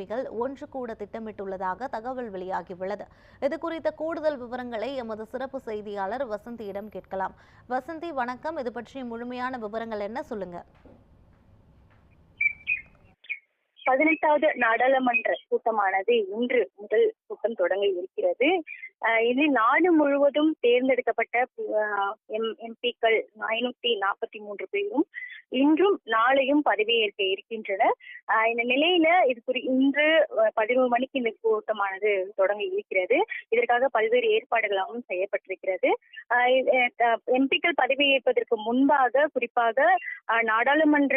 எம்பிகள் ஒன்று கூட திட்டமிட்டுள்ளதாக தகவல் வெளியாகியுள்ளது. இது குறித்த கூடுதல் விவரங்களை எமது சிறப்பு செய்தியாளர் வசந்தியிடம் கேட்கலாம். வசந்தி வணக்கம். இது பற்றி முழுமையான விவரங்கள் என்ன? சொல்லுங்க. பதினெட்டாவது நாடாளுமன்ற கூட்டமானது இன்று முதல் கூட்டம் தொடங்க இருக்கிறது. அஹ் இதில் நாடு முழுவதும் தேர்ந்தெடுக்கப்பட்ட எம்பிக்கள் ஐநூத்தி நாற்பத்தி மூன்று பேரும் இன்றும் நாளையும் பதவியேற்க இருக்கின்றனர் அஹ் இந்த நிலையில இது குறி இன்று பதினோரு மணிக்கு இந்த கூட்டமானது தொடங்க இருக்கிறது. இதற்காக பல்வேறு ஏற்பாடுகளாகவும் செய்யப்பட்டிருக்கிறது. எம்பிக்கள் பதவியேற்பதற்கு முன்பாக குறிப்பாக அஹ், நாடாளுமன்ற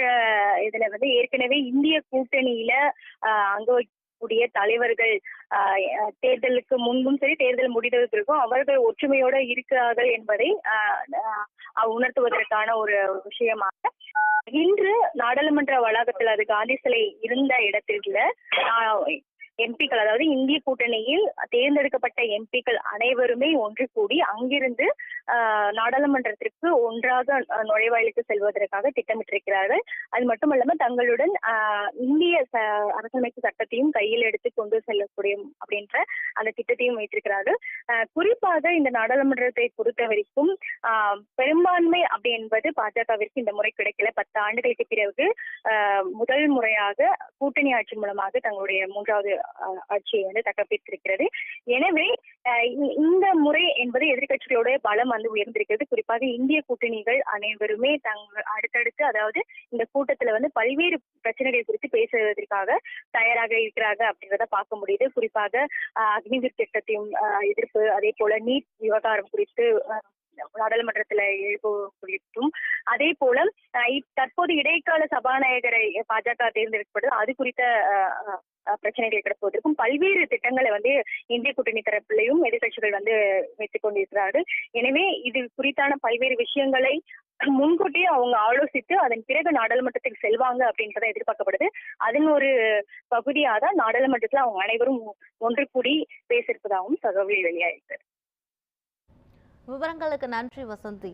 இதுல வந்து ஏற்கனவே இந்திய கூட்டணியில அங்க கூடிய தலைவர்கள் ஆஹ் தேர்தலுக்கு முன்பும் சரி தேர்தல் முடிந்ததற்கும் அவர்கள் ஒற்றுமையோட இருக்கிறார்கள் என்பதை ஆஹ் உணர்த்துவதற்கான ஒரு விஷயமாக இன்று நாடாளுமன்ற வளாகத்தில் அது காந்தி சிலை இருந்த இடத்துல எம்பிக்கள் அதாவது இந்திய கூட்டணியில் தேர்ந்தெடுக்கப்பட்ட எம்பிக்கள் அனைவருமே ஒன்று கூடி அங்கிருந்து ஆஹ் நாடாளுமன்றத்திற்கு ஒன்றாக நுழைவாயிலுக்கு செல்வதற்காக திட்டமிட்டிருக்கிறார்கள். அது மட்டுமல்லாம தங்களுடன் ஆஹ், இந்திய அரசமைப்பு சட்டத்தையும் கையில் எடுத்து கொண்டு செல்லக்கூடிய அப்படின்ற அந்த திட்டத்தையும் வைத்திருக்கிறார்கள். குறிப்பாக இந்த நாடாளுமன்றத்தை பொறுத்த வரைக்கும் ஆஹ், பெரும்பான்மை அப்படி என்பது பாஜகவிற்கு இந்த முறை கிடைக்கல. பத்து ஆண்டுகளுக்கு பிறகு ஆஹ், முதல் முறையாக கூட்டணி ஆட்சி மூலமாக தங்களுடைய மூன்றாவது ஆட்சியை வந்து தக்கப்பித்திருக்கிறது. எனவே ஆஹ், இந்த முறை என்பது எதிர்கட்சிகளோட பலம் வந்து உயர்ந்திருக்கிறது. குறிப்பாக இந்திய கூட்டணிகள் அனைவருமே தங் அடுத்தடுத்து அதாவது இந்த கூட்டத்துல வந்து பல்வேறு பிரச்சனைகள் குறித்து பேசுவதற்காக தயாராக இருக்கிறாங்க அப்படின்றத பார்க்க முடியுது. குறிப்பாக ஆஹ், அக்னிவீர் திட்டத்தையும் எதிர்ப்பு அதே போல நீட் விவகாரம் குறித்து நாடாளுமன்றத்துல எழுப்பு அதே போல தற்போது இடைக்கால சபாநாயகரை பாஜக தேர்ந்தெடுக்கப்படுது அது குறித்த பிரச்சனைகள் கிடப்பதற்கும் பல்வேறு திட்டங்களை வந்து இந்திய கூட்டணி தரப்பிலையும் எதிர்க்கட்சிகள் வந்து வைத்துக் கொண்டிருக்கிறார்கள். எனவே இது குறித்தான பல்வேறு விஷயங்களை முன்கூட்டியே அவங்க ஆலோசித்து அதன் பிறகு நாடாளுமன்றத்துக்கு செல்வாங்க அப்படின்றத எதிர்பார்க்கப்படுது. அதன் ஒரு பகுதியாக தான் நாடாளுமன்றத்துல அவங்க அனைவரும் ஒன்று கூடி பேசியிருப்பதாகவும் தகவல் வெளியாயிருக்கு. விவரங்களுக்கு நன்றி வசந்தி.